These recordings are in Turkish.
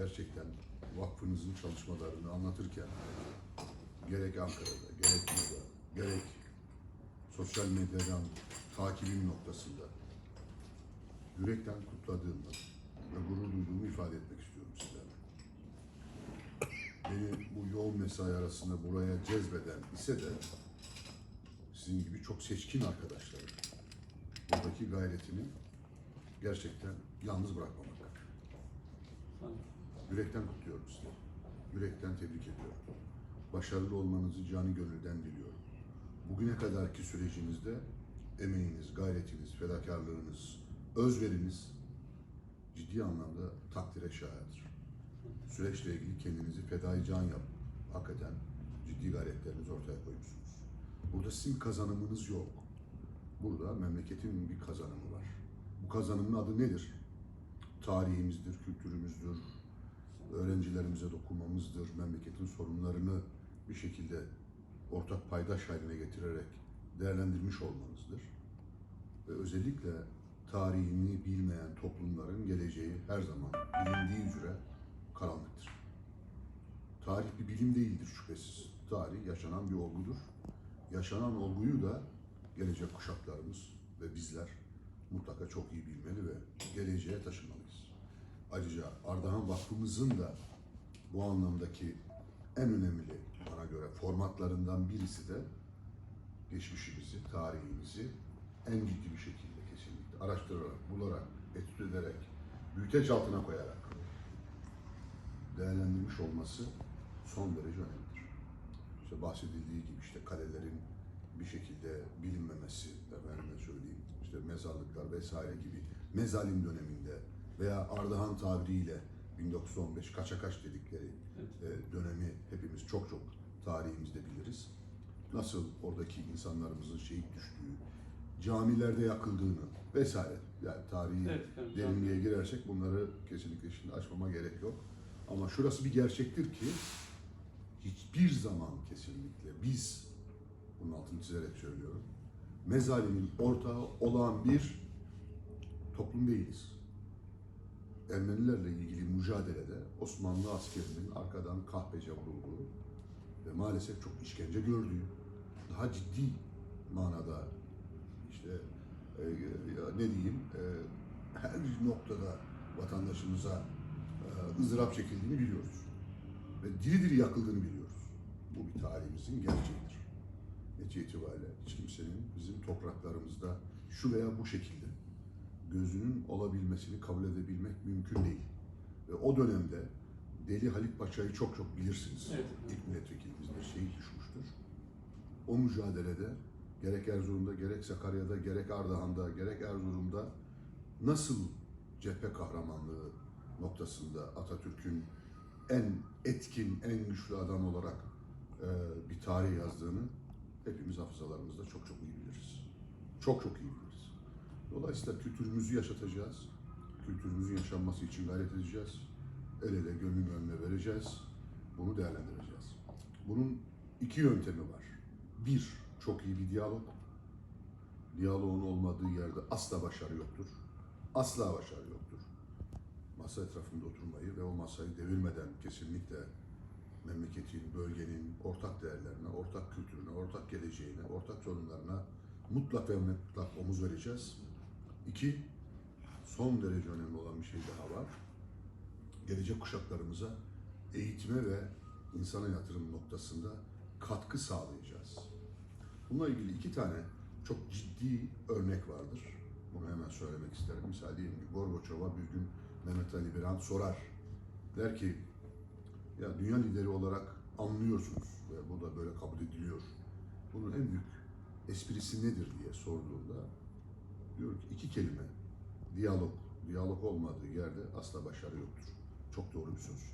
gerçekten vakfınızın çalışmalarını anlatırken gerek Ankara'da, gerek burada, gerek sosyal medyadan takibim noktasında yürekten kutladığımı ve gurur duyduğumu ifade etmek istiyorum sizlerle. Beni bu yoğun mesai arasında buraya cezbeden ise de sizin gibi çok seçkin arkadaşlarım buradaki gayretini gerçekten yalnız bırakmamak. Yürekten kutluyorum sizi. Yürekten tebrik ediyorum. Başarılı olmanızı canı gönülden diliyorum. Bugüne kadarki sürecinizde emeğiniz, gayretiniz, fedakarlığınız, özveriniz ciddi anlamda takdire şayadır. Süreçle ilgili kendinizi fedai can yap. Hakikaten ciddi gayretlerinizi ortaya koymuşsunuz. Burada sizin kazanımınız yok. Burada memleketin bir kazanımı var. Bu kazanımın adı nedir? Tarihimizdir, kültürümüzdür, öğrencilerimize dokunmamızdır, memleketin sorunlarını bir şekilde ortak paydaş haline getirerek değerlendirmiş olmanızdır. Ve özellikle tarihini bilmeyen toplumların geleceği her zaman bilindiği üzere karanlıktır. Tarih bir bilim değildir şüphesiz. Tarih yaşanan bir olgudur. Yaşanan olguyu da gelecek kuşaklarımız ve bizler mutlaka çok iyi bilmeli ve geleceğe taşımalıyız. Ayrıca Ardahan Vakfımızın da bu anlamdaki en önemli bana göre formatlarından birisi de geçmişimizi, tarihimizi en ciddi bir şekilde kesinlikle araştırarak, bularak, etüt ederek, büyüteç altına koyarak değerlendirmiş olması son derece önemlidir. İşte bahsedildiği gibi işte kalelerin bir şekilde bilinmemesi, efendime söyleyeyim, işte mezarlıklar vesaire gibi mezalim döneminde veya Ardahan tabiriyle 1915 kaça kaç dedikleri e, dönemi hepimiz çok çok tarihimizde biliriz. Nasıl oradaki insanlarımızın şehit düştüğü, camilerde yakıldığını vesaire. Yani tarihi Evet, evet, derinliğe girersek bunları kesinlikle şimdi açmama gerek yok. Ama şurası bir gerçektir ki hiçbir zaman kesinlikle biz, bunun altını çizerek söylüyorum, mezalimin ortağı olan bir toplum değiliz. Ermenilerle ilgili mücadelede Osmanlı askerinin arkadan kahpece vurulduğu ve maalesef çok işkence gördüğü, daha ciddi manada işte e, ne diyeyim e, her noktada vatandaşımıza e, ızdırap çekildiğini biliyoruz. Ve diri diri yakıldığını biliyoruz. Bu bir tarihimizin gerçeğidir. Netice itibariyle hiç kimsenin bizim topraklarımızda şu veya bu şekilde gözünün olabilmesini kabul edebilmek mümkün değil. Ve o dönemde Deli Halit Paşa'yı çok çok bilirsiniz. Evet. İlk milletvekilimizdir, şehit düşmüştür. O mücadelede gerek Erzurum'da, gerek Sakarya'da, gerek Ardahan'da, gerek Erzurum'da nasıl cephe kahramanlığı noktasında Atatürk'ün en etkin, en güçlü adam olarak e, bir tarih yazdığını hepimiz hafızalarımızda çok çok iyi biliriz. Çok çok iyi biliriz. Dolayısıyla kültürümüzü yaşatacağız. Kültürümüzün yaşanması için gayret edeceğiz. El ele gönlün önüne vereceğiz. Bunu değerlendireceğiz. Bunun iki yöntemi var. Bir, çok iyi bir diyalog. Diyaloğun olmadığı yerde asla başarı yoktur. Asla başarı yoktur. Masa etrafında oturmayı ve o masayı devirmeden kesinlikle memleketin, bölgenin ortak değerlerine, ortak kültürüne, ortak geleceğine, ortak sorunlarına mutlak ve mutlak omuz vereceğiz. İki, son derece önemli olan bir şey daha var. Gelecek kuşaklarımıza eğitime ve insana yatırım noktasında katkı sağlayacağız. Bununla ilgili iki tane çok ciddi örnek vardır. Bunu hemen söylemek isterim. Misal diyelim ki Gorbaçov'a bir gün Mehmet Ali Birant sorar. Der ki, ya dünya lideri olarak anlıyorsunuz ve bu da böyle kabul ediliyor. Bunun en büyük esprisi nedir diye sorduğunda diyor ki iki kelime. Diyalog. Diyalog olmadığı yerde asla başarı yoktur. Çok doğru bir söz.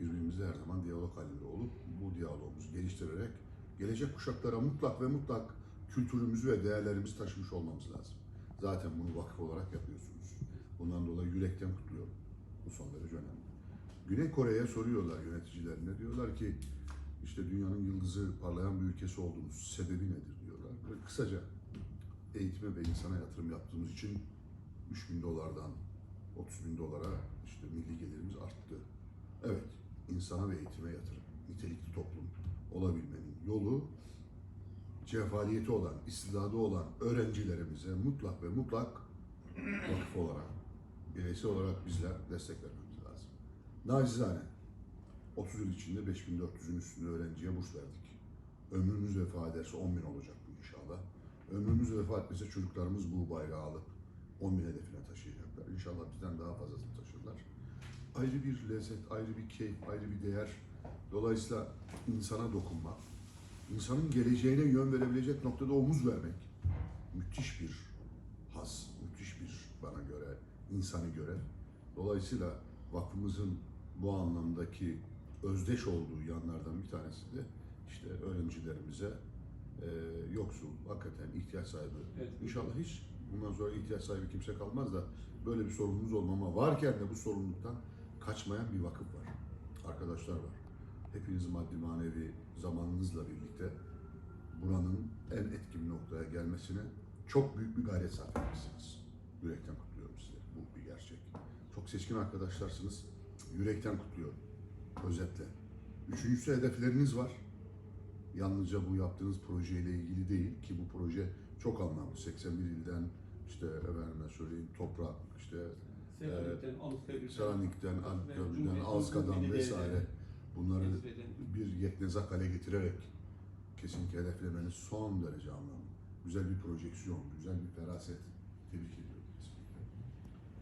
Birbirimizle her zaman diyalog halinde olup bu diyalogumuzu geliştirerek gelecek kuşaklara mutlak ve mutlak kültürümüzü ve değerlerimizi taşımış olmamız lazım. Zaten bunu vakıf olarak yapıyorsunuz. Bundan dolayı yürekten kutluyorum. Bu son derece önemli. Güney Kore'ye soruyorlar yöneticilerine. Diyorlar ki işte dünyanın yıldızı parlayan bir ülkesi olduğunuz sebebi nedir diyorlar. Kısaca eğitime ve insana yatırım yaptığımız için 3 bin dolardan 30 bin dolara işte milli gelirimiz arttı insana ve eğitime yatırım, nitelikli toplum olabilmenin yolu cefaliyeti olan, istidadı olan öğrencilerimize mutlak ve mutlak vakıf olarak, bireysel olarak bizler destek vermemiz lazım. Nacizane 30 yıl içinde 5400'ün üstünde öğrenciye burs verdik. Ömrümüz vefa ederse 10 bin olacak. Ömrümüz vefa etmese çocuklarımız bu bayrağı alıp 10 bin hedefine taşıyacaklar. İnşallah bizden daha fazlasını taşırlar. Ayrı bir lezzet, ayrı bir keyif, ayrı bir değer. Dolayısıyla insana dokunmak, insanın geleceğine yön verebilecek noktada omuz vermek müthiş bir haz, müthiş bir bana göre, insani görev. Dolayısıyla vakfımızın bu anlamdaki özdeş olduğu yanlardan bir tanesi de işte öğrencilerimize e, yoksul, hakikaten ihtiyaç sahibi. Evet. İnşallah hiç bundan sonra ihtiyaç sahibi kimse kalmaz da böyle bir sorunumuz olmama varken de bu sorumluluktan kaçmayan bir vakıf var. Arkadaşlar var. Hepiniz maddi manevi zamanınızla birlikte buranın en etkin noktaya gelmesine çok büyük bir gayret sarf etmişsiniz. Yürekten kutluyorum sizi. Bu bir gerçek. Çok seçkin arkadaşlarsınız. Yürekten kutluyorum. Özetle. Üçüncüsü hedefleriniz var. Yalnızca bu yaptığınız projeyle ilgili değil ki bu proje çok anlamlı. 81 ilden işte efendime söyleyeyim toprak, işte Selanik'ten, Anıtkabir'den, Selanik'ten, Anıtkabir'den, Cumhuriyet Azka'dan vesaire bunları bir yeknezak hale getirerek kesinlikle hedeflemeniz son derece anlamlı. Güzel bir projeksiyon, güzel bir feraset. Tebrik ediyorum kesinlikle.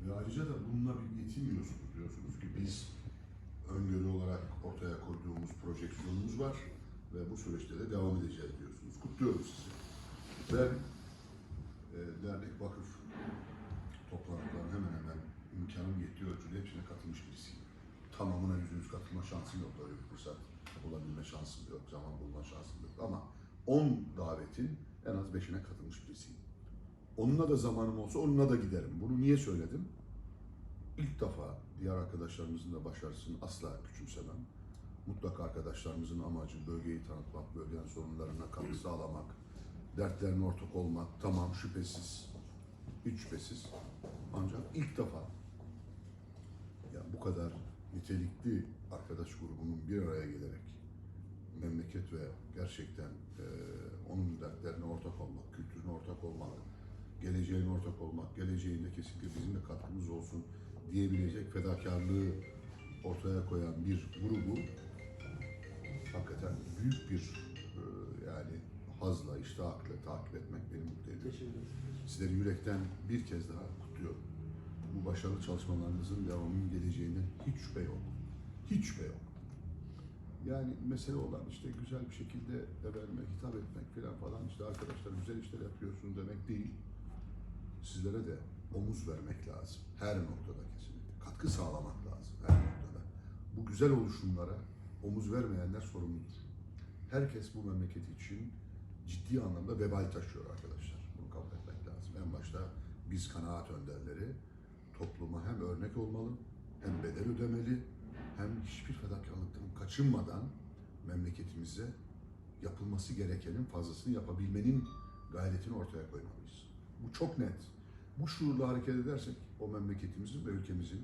Ve ayrıca da bununla bir yetinmiyorsunuz. Diyorsunuz ki biz öngörü olarak ortaya koyduğumuz projeksiyonumuz var ve bu süreçte de devam edeceğiz diyorsunuz. Kutluyoruz sizi. Ben e, dernek vakıf toplantılarına hemen hemen imkanım yettiği ölçüde hepsine katılmış birisiyim. Tamamına yüzde yüz katılma şansım yok. Öyle bir fırsat olabilme şansım yok. Zaman bulma şansım yok. Ama 10 davetin en az 5'ine katılmış birisiyim. Onunla da zamanım olsa onunla da giderim. Bunu niye söyledim? İlk defa diğer arkadaşlarımızın da başarısını asla küçümsemem. Mutlaka arkadaşlarımızın amacı bölgeyi tanıtmak, bölgenin sorunlarına katkı sağlamak, dertlerine ortak olmak. Tamam şüphesiz, hiç şüphesiz. Ancak ilk defa ya bu kadar nitelikli arkadaş grubunun bir araya gelerek memleket ve gerçekten eee, onun dertlerine ortak olmak, kültürüne ortak olmak, geleceğine ortak olmak, geleceğinde kesinlikle bizim de katkımız olsun diyebilecek fedakarlığı ortaya koyan bir grubu hakikaten büyük bir eee, yani hazla, iştahla takip etmek beni mutlu ediyor. Sizleri yürekten bir kez daha kutluyorum. Bu başarılı çalışmalarınızın devamının geleceğinden hiç şüphe yok. Hiç şüphe yok. Yani mesele olan işte güzel bir şekilde efendime hitap etmek falan falan işte arkadaşlar güzel işler yapıyorsunuz demek değil. Sizlere de omuz vermek lazım. Her noktada kesinlikle. Katkı sağlamak lazım her noktada. Bu güzel oluşumlara omuz vermeyenler sorumludur. Herkes bu memleket için ciddi anlamda vebal taşıyor arkadaşlar. Bunu kabul etmek lazım. En başta biz kanaat önderleri topluma hem örnek olmalı, hem bedel ödemeli, hem hiçbir fedakarlıktan kaçınmadan memleketimize yapılması gerekenin fazlasını yapabilmenin gayretini ortaya koymalıyız. Bu çok net. Bu şuurla hareket edersek o memleketimizin ve ülkemizin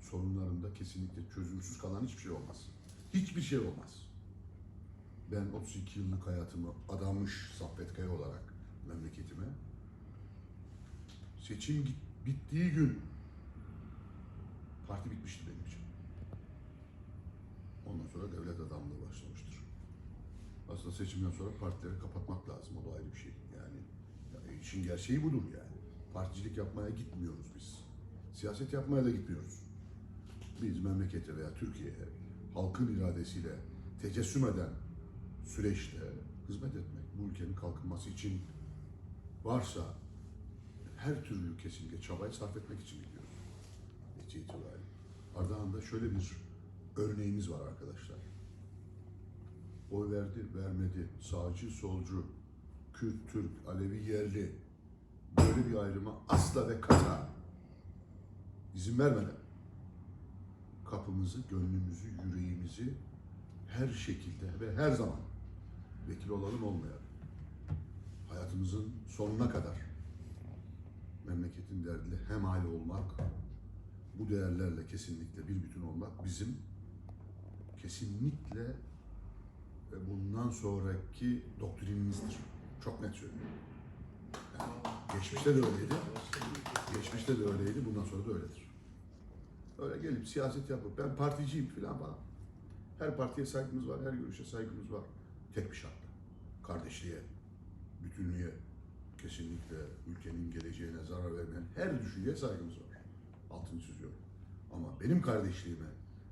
sorunlarında kesinlikle çözümsüz kalan hiçbir şey olmaz. Hiçbir şey olmaz. Ben 32 yıllık hayatımı adamış Saffet Kaya olarak memleketime seçim bittiği gün parti bitmişti benim için. Ondan sonra devlet adamlığı başlamıştır. Aslında seçimden sonra partileri kapatmak lazım. O da ayrı bir şey. Yani, yani işin gerçeği budur yani. Particilik yapmaya gitmiyoruz biz. Siyaset yapmaya da gitmiyoruz. Biz memlekete veya Türkiye'ye halkın iradesiyle tecessüm eden süreçte hizmet etmek, bu ülkenin kalkınması için varsa her türlü kesinlikle çabayı sarf etmek için gidiyoruz. Netice itibariyle. Ardahan'da şöyle bir örneğimiz var arkadaşlar. Oy verdi, vermedi. Sağcı, solcu, Kürt, Türk, Alevi, yerli. Böyle bir ayrıma asla ve kata izin vermeden kapımızı, gönlümüzü, yüreğimizi her şekilde ve her zaman vekil olalım olmayalım. Hayatımızın sonuna kadar memleketin derdiyle hemhal olmak, bu değerlerle kesinlikle bir bütün olmak bizim kesinlikle e, bundan sonraki doktrinimizdir. Çok net söylüyorum. Yani geçmişte de öyleydi. Geçmişte de öyleydi, bundan sonra da öyledir. Öyle gelip siyaset yapıp ben particiyim falan falan. Her partiye saygımız var, her görüşe saygımız var. Tek bir şartla. Kardeşliğe, bütünlüğe, kesinlikle ülkenin geleceğine zarar vermeyen her düşünceye saygımız var. Altını çiziyorum. Ama benim kardeşliğime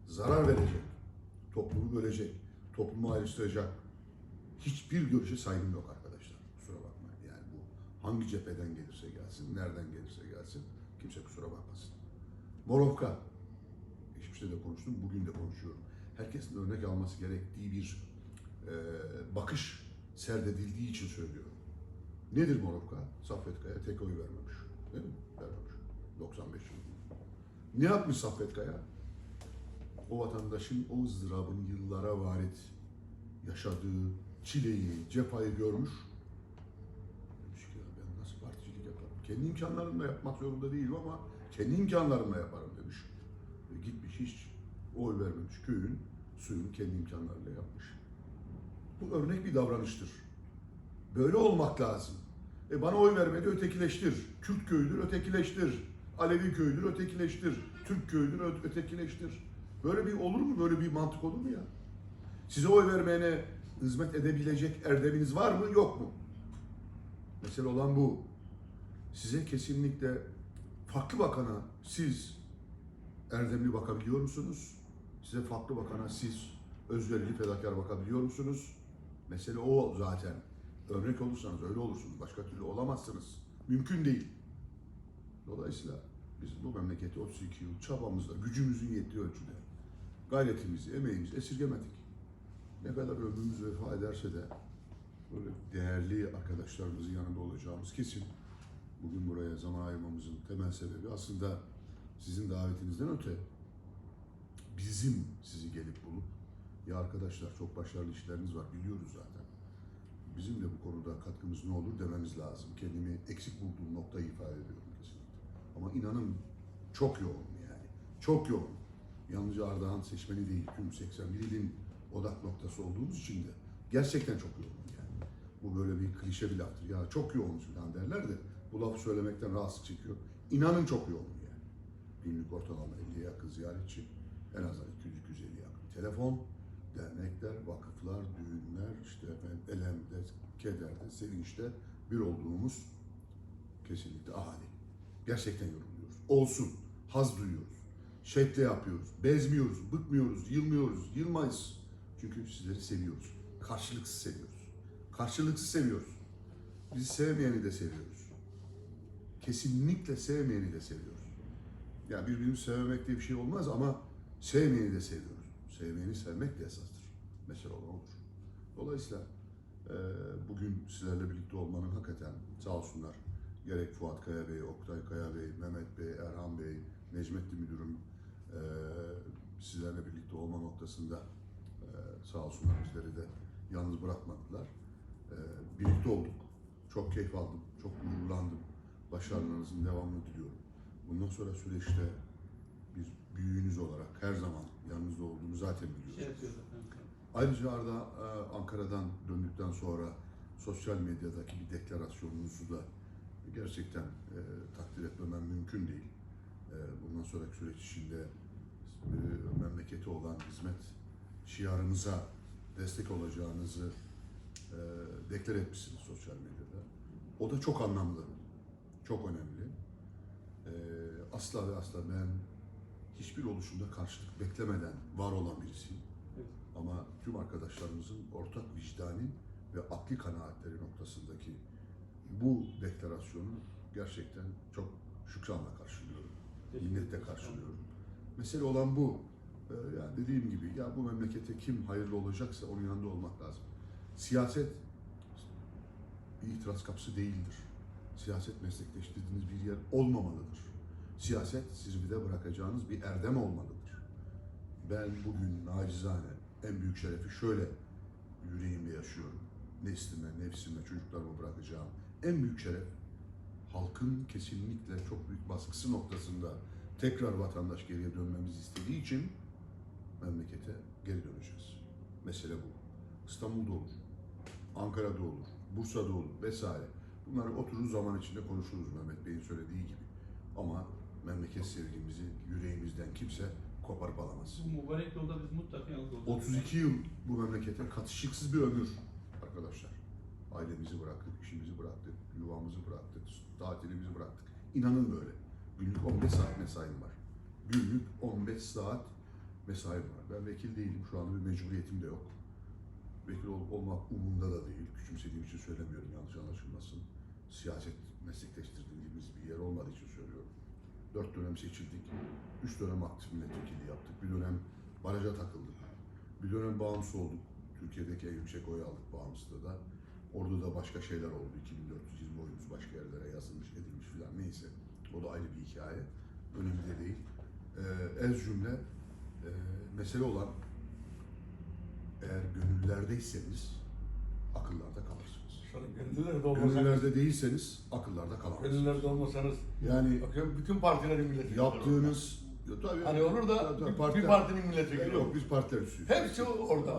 zarar verecek, toplumu bölecek, toplumu ayrıştıracak hiçbir görüşe saygım yok arkadaşlar. Kusura bakmayın. Yani bu hangi cepheden gelirse gelsin, nereden gelirse gelsin kimse kusura bakmasın. Morovka. Geçmişte de konuştum, bugün de konuşuyorum. Herkesin örnek alması gerektiği bir e, bakış serdedildiği için söylüyorum. Nedir Morovka? Saffet Kaya tek oy vermemiş. Değil mi? Vermemiş. 95 yılında. Ne yapmış Saffet Kaya? O vatandaşın o ızdırabın yıllara varit yaşadığı çileyi, cefayı görmüş. Demiş ki ya ben nasıl particilik yaparım? Kendi imkanlarımla yapmak zorunda değilim ama kendi imkanlarımla yaparım hiç oy vermemiş köyün suyunu kendi imkanlarıyla yapmış. Bu örnek bir davranıştır. Böyle olmak lazım. E bana oy vermedi ötekileştir. Kürt köylüdür ötekileştir. Alevi köylüdür ötekileştir. Türk köylüdür ö- ötekileştir. Böyle bir olur mu? Böyle bir mantık olur mu ya? Size oy vermeyene hizmet edebilecek erdeminiz var mı yok mu? Mesele olan bu. Size kesinlikle farklı bakana siz erdemli bakabiliyor musunuz? Size farklı bakana siz özverili fedakar bakabiliyor musunuz? Mesele o zaten. Örnek olursanız öyle olursunuz. Başka türlü olamazsınız. Mümkün değil. Dolayısıyla biz bu memleketi 32 yıl çabamızla, gücümüzün yettiği ölçüde gayretimizi, emeğimizi esirgemedik. Ne kadar ömrümüz vefa ederse de böyle değerli arkadaşlarımızın yanında olacağımız kesin. Bugün buraya zaman ayırmamızın temel sebebi aslında sizin davetinizden öte bizim sizi gelip bulup ya arkadaşlar çok başarılı işleriniz var biliyoruz zaten. Bizim de bu konuda katkımız ne olur dememiz lazım. Kendimi eksik bulduğum noktayı ifade ediyorum kesinlikle. Ama inanın çok yoğun yani. Çok yoğun. Yalnızca Ardahan seçmeni değil, tüm 81 ilin odak noktası olduğumuz için de gerçekten çok yoğun yani. Bu böyle bir klişe bir laftır. Ya çok yoğunuz falan derler de bu lafı söylemekten rahatsız çekiyor. İnanın çok yoğun. Günlük ortalama 50'ye yakın ziyaretçi, en azından 200-250 yakın telefon, dernekler, vakıflar, düğünler, işte efendim, elemde, kederde, sevinçte bir olduğumuz kesinlikle ahali. Gerçekten yoruluyoruz. Olsun. Haz duyuyoruz. Şevkle yapıyoruz. Bezmiyoruz, bıkmıyoruz, yılmıyoruz, yılmayız. Çünkü sizleri seviyoruz. Karşılıksız seviyoruz. Karşılıksız seviyoruz. Bizi sevmeyeni de seviyoruz. Kesinlikle sevmeyeni de seviyoruz. Ya birbirimizi sevmemek diye bir şey olmaz ama sevmeyeni de seviyoruz. Sevmeyeni sevmek de esastır. Mesele olan odur. Dolayısıyla e, bugün sizlerle birlikte olmanın hakikaten sağ olsunlar gerek Fuat Kaya Bey, Oktay Kaya Bey, Mehmet Bey, Erhan Bey, Necmettin Müdürüm e, sizlerle birlikte olma noktasında e, sağ olsunlar bizleri de yalnız bırakmadılar. E, birlikte olduk. Çok keyif aldım, çok gururlandım. Başarılarınızın devamını diliyorum. Bundan sonra süreçte bir büyüğünüz olarak her zaman yanınızda olduğumu zaten biliyorsunuz. Şey. Ayrıca Arda e, Ankara'dan döndükten sonra sosyal medyadaki bir deklarasyonunuzu da gerçekten e, takdir etmemem mümkün değil. E, bundan sonraki süreç içinde e, memleketi olan hizmet şiarımıza destek olacağınızı e, deklar etmişsiniz sosyal medyada. O da çok anlamlı, çok önemli. E, asla ve asla ben hiçbir oluşumda karşılık beklemeden var olan birisiyim. Evet. Ama tüm arkadaşlarımızın ortak vicdani ve akli kanaatleri noktasındaki bu deklarasyonu gerçekten çok şükranla karşılıyorum. Minnetle karşılıyorum. Mesele olan bu. Ee, yani dediğim gibi ya bu memlekete kim hayırlı olacaksa onun yanında olmak lazım. Siyaset bir itiraz kapısı değildir. Siyaset meslekleştirdiğiniz bir yer olmamalıdır. Siyaset sizi de bırakacağınız bir erdem olmalıdır. Ben bugün nacizane en büyük şerefi şöyle yüreğimde yaşıyorum. Neslime, nefsime, çocuklarıma bırakacağım en büyük şeref halkın kesinlikle çok büyük baskısı noktasında tekrar vatandaş geriye dönmemizi istediği için memlekete geri döneceğiz. Mesele bu. İstanbul'da olur, Ankara'da olur, Bursa'da olur vesaire. Bunları oturur zaman içinde konuşuruz Mehmet Bey'in söylediği gibi. Ama memleket sevgimizi yüreğimizden kimse koparıp alamaz. Bu mübarek yolda biz mutlaka yalnız olacağız. 32 yıl bu memlekete katışıksız bir ömür arkadaşlar. Ailemizi bıraktık, işimizi bıraktık, yuvamızı bıraktık, tatilimizi bıraktık. İnanın böyle. Günlük 15 saat mesaim var. Günlük 15 saat mesaim var. Ben vekil değilim. Şu anda bir mecburiyetim de yok. Vekil ol- olmak umurumda da değil. Küçümsediğim için söylemiyorum yanlış anlaşılmasın. Siyaset meslekleştirdiğimiz bir yer olmadığı için söylüyorum. Dört dönem seçildik. Üç dönem aktif milletvekili yaptık. Bir dönem baraja takıldık. Bir dönem bağımsız olduk. Türkiye'deki en yüksek oy aldık bağımsızda da. Orada da başka şeyler oldu. 2420 oyumuz başka yerlere yazılmış, edilmiş filan neyse. O da ayrı bir hikaye. Önemli de değil. Ee, ez cümle e, mesele olan eğer gönüllülerdeyseniz akıllarda kalırsınız. Sonra gönüllülerde olmasanız, Gönüllülerde değilseniz akıllarda kalamazsınız. gönüllülerde olmasanız Yani bakıyorum bütün partilerin milletvekili. yaptığınız Ya tabii, Hani olur da tabii, bir, bir partinin milletvekili Yok olur. biz partiler üstüyüz. Hepsi orada.